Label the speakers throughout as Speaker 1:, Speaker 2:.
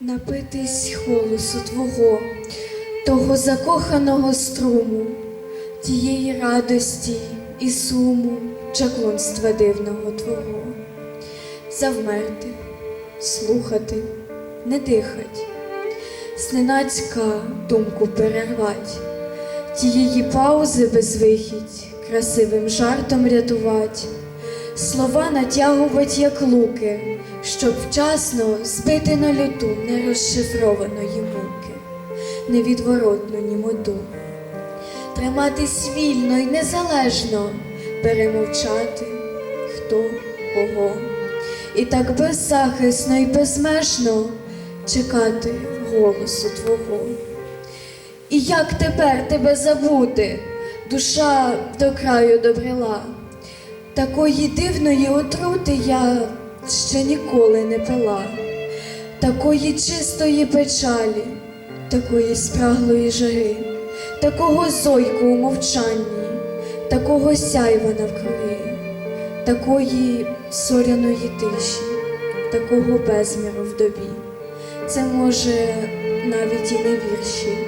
Speaker 1: напитись голосу Твого, того закоханого струму, тієї радості і суму, чаклунства дивного Твого, завмерти, слухати, не дихать, зненацька думку перервать, тієї паузи безвихідь, красивим жартом рятувать, слова натягувать, як луки, щоб вчасно збити на люту нерозшифрованої муки, невідворотну німоту. Триматись вільно й незалежно, перемовчати, хто кого. І так беззахисно й безмежно чекати голосу Твого. І як тепер тебе забути, душа до краю добрила, такої дивної отрути я ще ніколи не пила, такої чистої печалі, такої спраглої жари, такого зойку у мовчанні, такого сяйва навкруги, такої зоряної тиші, такого безміру в добі. Це може навіть і не вірші,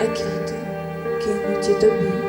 Speaker 1: а квіти кинуті тобі.